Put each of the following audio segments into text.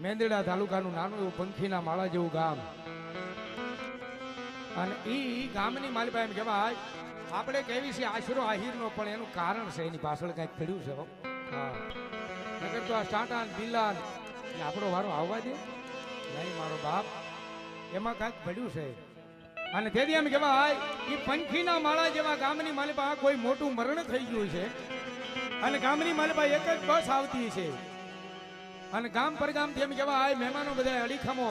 મેંદડા તાલુકાનું નાનું એવું પંખીના માળા જેવું ગામ. અને ઈ ગામની માલિકા એમ કહેવાય આપણે કેવી છે આશરો આહીરનો, પણ એનું કારણ છે, એની પાછળ કંઈક પડ્યું છે હો. નકર તો આ સ્ટાટા બિલ્લા એ આપણો વારો આવવા દે. નહીં, મારો બાપ. એમાં કાંઈક પડ્યું છે. અને તેથી એમ કહેવાય એ પંખીના માળા જેવા ગામની માલિકા કોઈ મોટું મરણ થઈ ગયું છે. અને ગામની માલિકા એક જ બસ આવતી છે. અને ગામ પર ગામથી એમ આ મહેમાનો બધા અડીખમો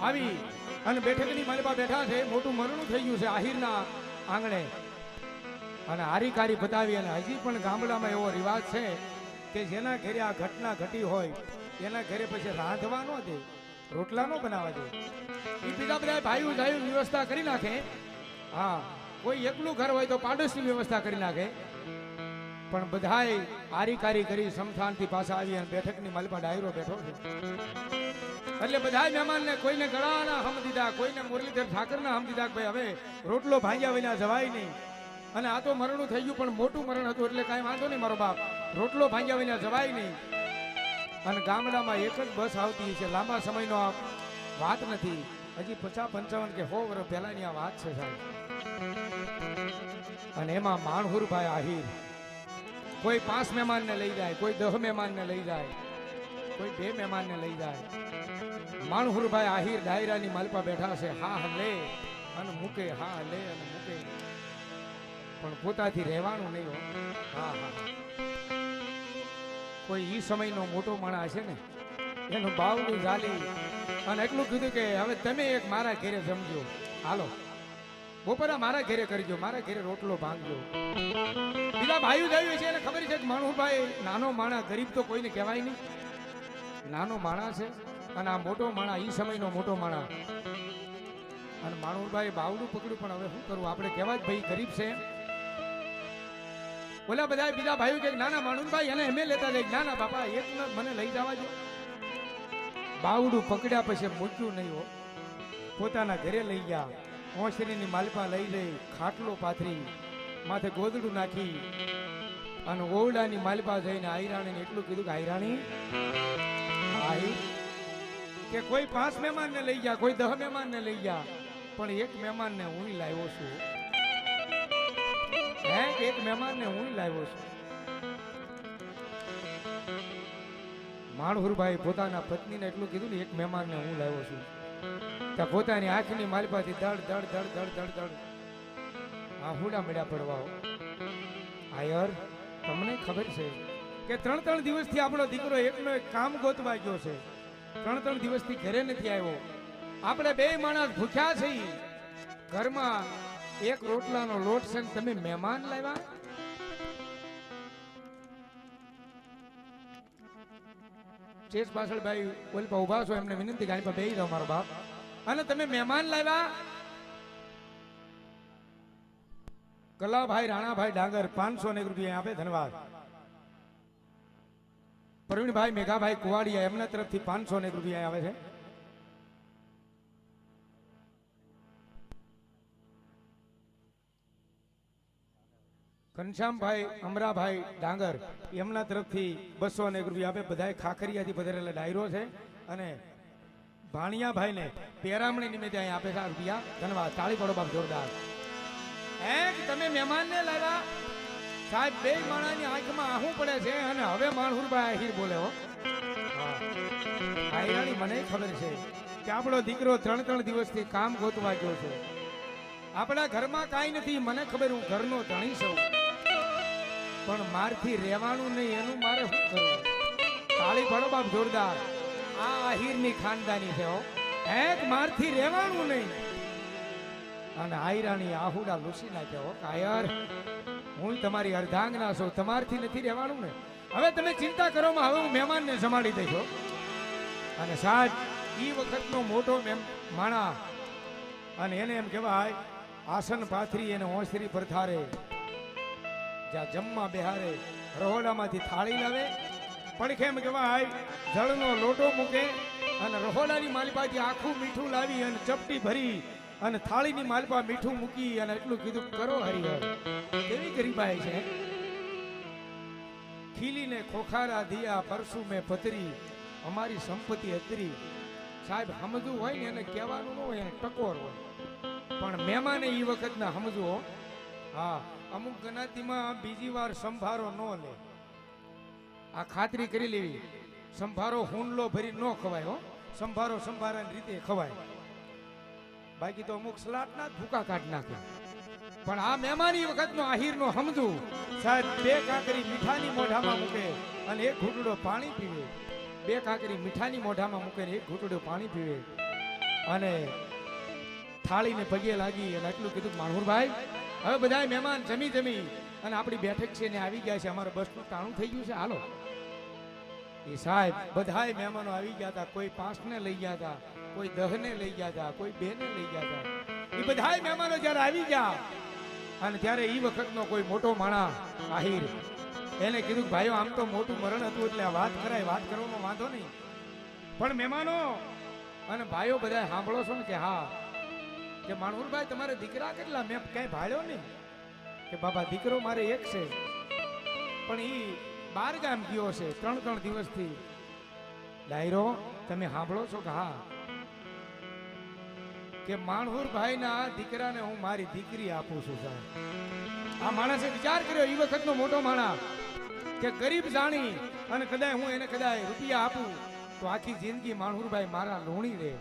આવી અને બેઠકની માલિકા બેઠા છે. મોટું મરણું થઈ ગયું છે આહિરના આંગણે. અને હારીકારી બતાવી અને હજી પણ ગામડામાં એવો રિવાજ છે કે જેના ઘરે આ ઘટના ઘટી હોય, એના ઘરે પછી રાંધવા ન દે, રોટલા ન બનાવવા દે. એ બીજા બધા ભાઈઓ ભાઈઓ વ્યવસ્થા કરી નાખે. હા, કોઈ એકલું ઘર હોય તો પાડોશની વ્યવસ્થા કરી નાખે. પણ બધાય આરીકારી કરી સમથાનથી પાછા આવી અને બેઠકની માલપા ડાયરો બેઠો છે. એટલે બધાય મહેમાનને કોઈને ગળાના હમ દીધા, કોઈને મુરલીધર ઠાકરના હમ દીધા ભાઈ હવે રોટલો ભાંગ્યા વિના જવાય નહીં. અને આ તો મરણું થઈ ગયું, પણ મોટું મરણ હતું, એટલે કાંઈ વાંધો નહીં મારો બાપ. રોટલો ભાંગ્યા વિના જવાય નહીં. અને ગામડામાં એક જ બસ આવતી છે, લાંબા સમયનો આ વાત નથી. હજી પચાસ પંચાવન કે સો વર્ષ પહેલાની આ વાત છે સાહેબ. અને એમાં માણહુરભાઈ આહિર કોઈ પાંચ મહેમાનને લઈ જાય, કોઈ દહ મહેમાનને લઈ જાય, કોઈ બે મહેમાનને લઈ જાય. માણહુરભાઈ આહિર ડાયરાની માલપા બેઠા છે, હા, લે. અને મૂકે, હા, લે. અને મૂકે. પણ પોતાથી રહેવાનું નહીં હો. હા કોઈ ઈ સમયનો મોટો માણસ છે ને, એનું બાવડું ઝાલી. અને એટલું કીધું કે, હવે તમે એક મારા ઘેરે જમજો. હાલો. બપોરા મારા ઘરે કરજો, મારા ઘરે રોટલો ભાંગજો. બીજા ભાઈઓ જાય છે, એને ખબર છે કે માણુભાઈ નાનો માણા, ગરીબ તો કોઈને કહેવાય નહીં. નાનો માણા છે અને આ મોટો માણા એ સમયનો મોટો માણા. અને માણુભાઈ બાવડું પકડ્યું, પણ હવે શું કરવું? આપણે કહેવા જ ભાઈ ગરીબ છે. ઓલા બધા બીજા ભાઈઓ કે નાના માણુભાઈ એને એમે લેતા જાય નાના બાપા, એક મને લઈ જવા દો. બાવડું પકડ્યા પછી મૂક્યું નહીં હો. પોતાના ઘરે લઈ ગયા. ઓસરીની માલપા લઈ લઈ ખાટલો પાથરી, માથે ગોદડું નાખી અને ઓવડાની માલપા જઈને આયરાણીને એટલું કીધું કે, આયરાણી કે કોઈ પાંચ મહેમાનને લઈ ગયા, કોઈ દહ મહેમાનને લઈ ગયા, પણ એક મહેમાનને હું લાવ્યો છું. હે, એક મહેમાનને હું લાવ્યો છું. માણહુરભાઈ પોતાના પત્નીને એટલું કીધું ને, એક મહેમાનને હું લાવ્યો છું. ત્યાં પોતાની આંખની માલપાથી દડ દડ દડ દડ દડ દડ આ હુડા મળ્યા પડવા આયર, તમને ખબર છે કે ત્રણ ત્રણ દિવસથી આપણો દીકરો એકનો એક કામ ગોતવા ગયો છે. ત્રણ ત્રણ દિવસથી ઘરે નથી આવ્યો. આપણે બે માણસ ભૂખ્યા છીએ. ઘરમાં એક રોટલાનો લોટ છે તમે મહેમાન લાવ્યા? ચેસ પાછળ ભાઈ ઓલ પર ઊભા છો, એમને વિનંતી ગાડી પર બેહી જાઓ મારો બાપ. અને તમે મહેમાન લાવ્યા? કલાભાઈ, રાણાભાઈ ડાંગર, પાંચસો ને રૂપિયા આપે, ધન્યવાદ. પ્રવીણભાઈ, મેઘાભાઈ કુવાડિયા, એમના તરફથી પાંચસો ને રૂપિયા આવે છે. ઘનશ્યામભાઈ, અમરાભાઈ ડાંગર, એમના તરફથી બસો ને રૂપિયા આપે. બધાએ ખાખરિયાથી પધારેલા ડાયરો છે અને ભાણિયાભાઈને પેરામણી નિમિત્તે અહીં આપે છે રૂપિયા. ધન્યવાદ. તાળી પડો બાપ, જોરદાર. હે તમે મહેમાન ને લાવ્યા. સાહેબ, બે માણાની આંખમાં આહું પડે છે અને હવે માણહુરભાઈ આહિર બોલે હો. હા. મને ખબર છે કે આપણો દીકરો ત્રણ ત્રણ દિવસથી કામ ગોતવા ગયો છે. આપણા ઘરમાં કાંઈ નથી, મને ખબર હું ઘરનો ધણી છું. પણ મારથી રહેવાનું નહીં, એનું મારે શું કરવું? તાળી પડો બાપ, જોરદાર. આ આહિરની ખાનદાની છે એક મારથી રહેવાનું નહીં. અને આયરાની આહુડા લૂસી નાખ્યા કાયર. હું તમારી અર્ધાંગના છું, તમારથી નથી રહેવાનું ને. હવે તમે ચિંતા કરો માં હવે હું મહેમાનને સંભાળી દઈશો અને સાહેબ એ વખતનો મોટો મેમ, માણા. અને એને એમ કહેવાય, આસન પાથરી એને ઓસરી પર થારે. જ્યાં જમવા બેહારે, રહોડામાંથી થાળી લાવે પડખે એમ કહેવાય જળનો લોટો મૂકે અને રહોડાની માલિપાથી આખું મીઠું લાવી અને ચપટી ભરી અને થાળીની માલપા મીઠું મૂકી અને એટલું કીધું, કરો હરિહર. કેવી ગરીબાઈ છે ખીલીને ખોખારા દિયા પરસુ મેં પતરી અમારી સંપત્તિ અતરી. સાહેબ સમજવું હોય ને એને કહેવાનું ન હોય, એને ટકોર હોય. પણ મહેમાને એ વખતના સમજવું હા, અમુક જ્ઞાતિમાં બીજી વાર સંભારો ન લે. આ ખાતરી કરી લેવી. સંભારો હુંડલો ભરી ન ખવાય, હો. સંભારો સંભારાની રીતે ખવાય. બાકી તો અમુક સલાટના ના ભૂકા કાઢ નાખે પણ આ મહેમાની વખતનો આહીરનો સમજવું સાહેબ, બે કાકરી મીઠાની મોઢામાં મૂકે અને એક ઘૂંટડો પાણી પીવે. બે કાકરી મીઠાની મોઢામાં મૂકે ને એક ઘૂંટડો પાણી પીવે. અને થાળીને પગે લાગી અને આટલું કીધું માણુરભાઈ હવે બધા મહેમાન જમી જમી અને આપણી બેઠક છે ને આવી ગયા છે. અમારે બસનું ટાણું થઈ ગયું છે. હાલો. એ સાહેબ, બધાય મહેમાનો આવી ગયા હતા. કોઈ પાંચને લઈ ગયા હતા, કોઈ દહને લઈ ગયા હતા, કોઈ બેને લઈ ગયા હતા. એ બધાય મહેમાનો જ્યારે આવી ગયા, અને ત્યારે એ વખતનો કોઈ મોટો માણા આહિર, એને કીધું ભાઈઓ, આમ તો મોટું મરણ હતું એટલે વાત કરાય, વાત કરવામાં વાંધો નહીં. પણ મહેમાનો, અને ભાઈઓ બધા સાંભળો છો ને કે હા, કે માણુરભાઈ, તમારે દીકરા કેટલા? મેં ક્યાંય ભાળ્યો નહીં. કે બાબા દીકરો મારે એક છે. પણ ઈ બાર ગામ ગયો છે, ત્રણ ત્રણ દિવસથી. ડાયરો, તમે સાંભળો છો કે હા? કે માણહુરભાઈના દીકરાને હું મારી દીકરી આપું છું, સાહેબ. આ માણસે વિચાર કર્યો એ વખતનો મોટો માણસ, કે ગરીબ જાણી અને કદાચ હું એને કદાચ રૂપિયા આપું, તો આખી જિંદગી માણહુરભાઈ મારા લોણી રહે.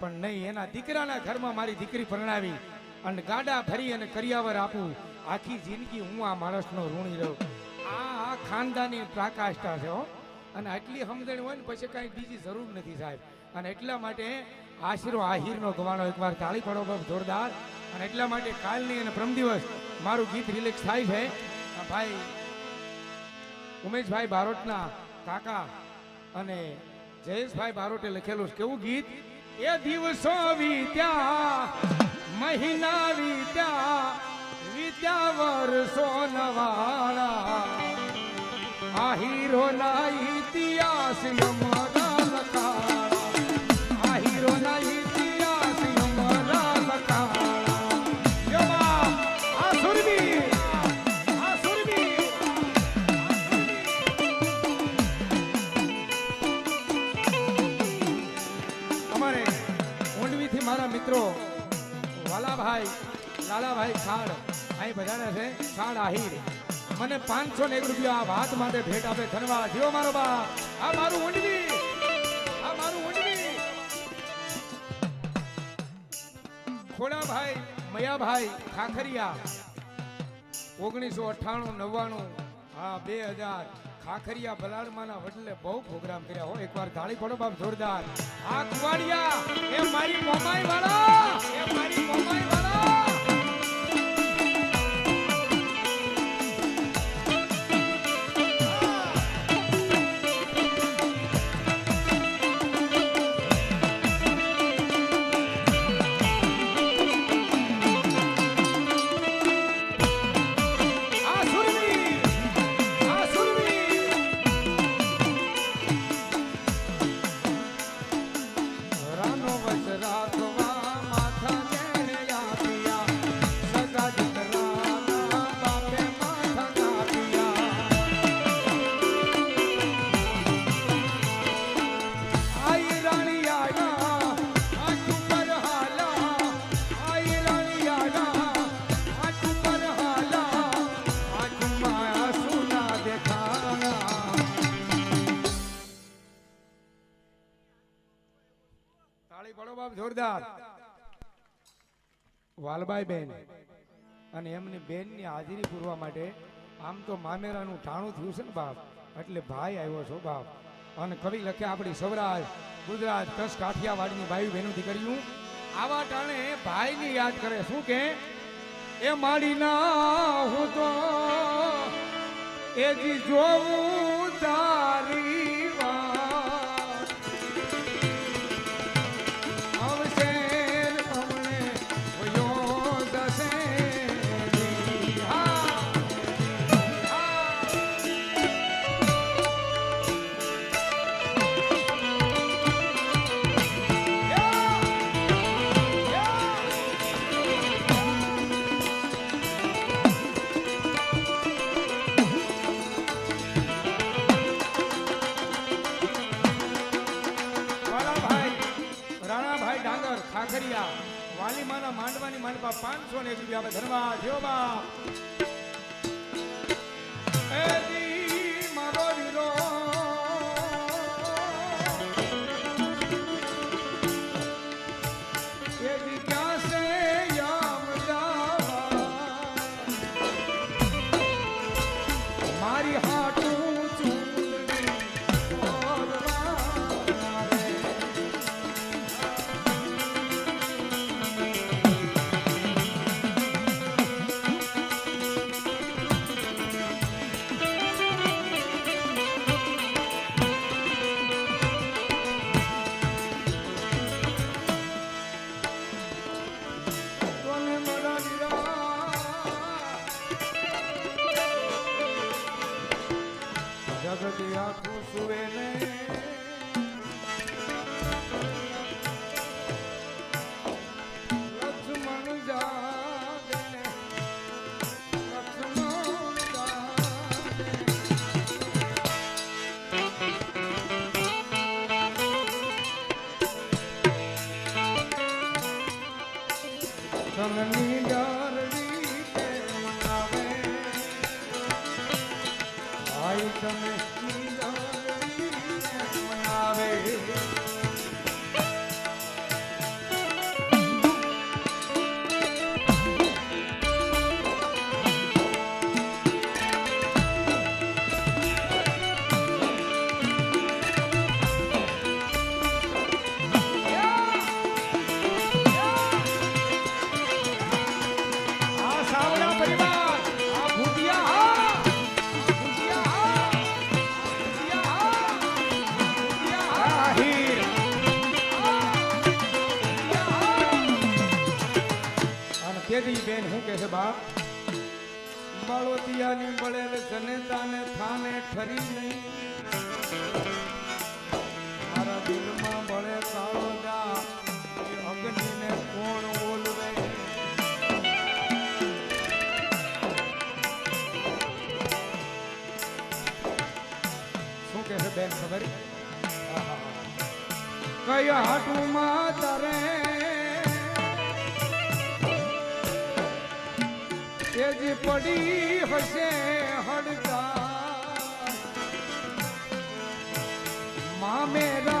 પણ નહીં, એના દીકરાના ઘરમાં મારી દીકરી પરણાવી અને ગાડા ભરી અને કરિયાવર આપું. આખી જિંદગી હું આ માણસનો ઋણી રહું. ખાનદાની પ્રાકાષ્ઠા છે અને આટલી સમજણ હોય ને પછી કાંઈ બીજી જરૂર નથી સાહેબ. અને એટલા માટે આશરો આહિરનો ગવાનો એકવાર તાળી પડો બાપ જોરદાર. અને એટલા માટે કાલની અને પ્રમ દિવસ મારું ગીત રિલેક્સ થાય છે. ભાઈ ઉમેશભાઈ બારોટના કાકા અને જયેશભાઈ બારોટે લખેલું કેવું ગીત? એ દિવસો વીત્યા, મહિના વીત્યા વીત્યા વર્ષો નવાળા અમારે ઊંડવીથી મારા મિત્રો વાલાભાઈ લાલાભાઈ ખાડ અહીં બધાને છે ખાડ આહિર. મને પાંચસો ને એક રૂપિયા આ વાત માટે ભેટ આપે. ધન્યવાદ. જીવો મારો બા આ મારું ઊંડવી. આ મારું ઊંડવી. ખોડાભાઈ, મયાભાઈ, ખાખરિયા. ઓગણીસો અઠ્ઠાણું, નવ્વાણું, હા, બે હજાર. ખાખરિયા બલાડમાના વડલે બહુ પ્રોગ્રામ કર્યા હો. એકવાર તાળી પડો બાપ જોરદાર. આ કુવાડિયા, એ મારી મોમાઈ વાળા એ મારી મોમાઈ વાળા પડો જોરદાર વાલબાઈ બેન અને એમની બેનની હાજરી પૂરવા માટે આમ તો મામેરાનું ઠાણું થયું છે ને બાપ, એટલે ભાઈ આવ્યો છો બાપ. અને કવિ લખે આપણી સૌરાષ્ટ્ર ગુજરાત કચ્છ કાઠિયાવાડની ભાઈ બહેનો કર્યું આવા ટાણે ભાઈને યાદ કરે. શું કે? એ માડીના હું તો એ જી જોઉં ખખડિયા વાલીમાના માંડવાની માંડવા પાંચસો ને રૂપિયા ધનવા જેવો જગત આખું સુવે ને. લક્ષ્મણ જાગે લક્ષ્મણ ભાઈ તમે બળેલ જનેતાને થાને ઠરી નહીં. મારા દિલમાં ભળે કાળો જા, એ અગ્નિને કોણ બોલવે શું કે છે બેન, ખબર? કયા હાટુમાં તારે? તેજ પડી હશે. હડતા મામેરા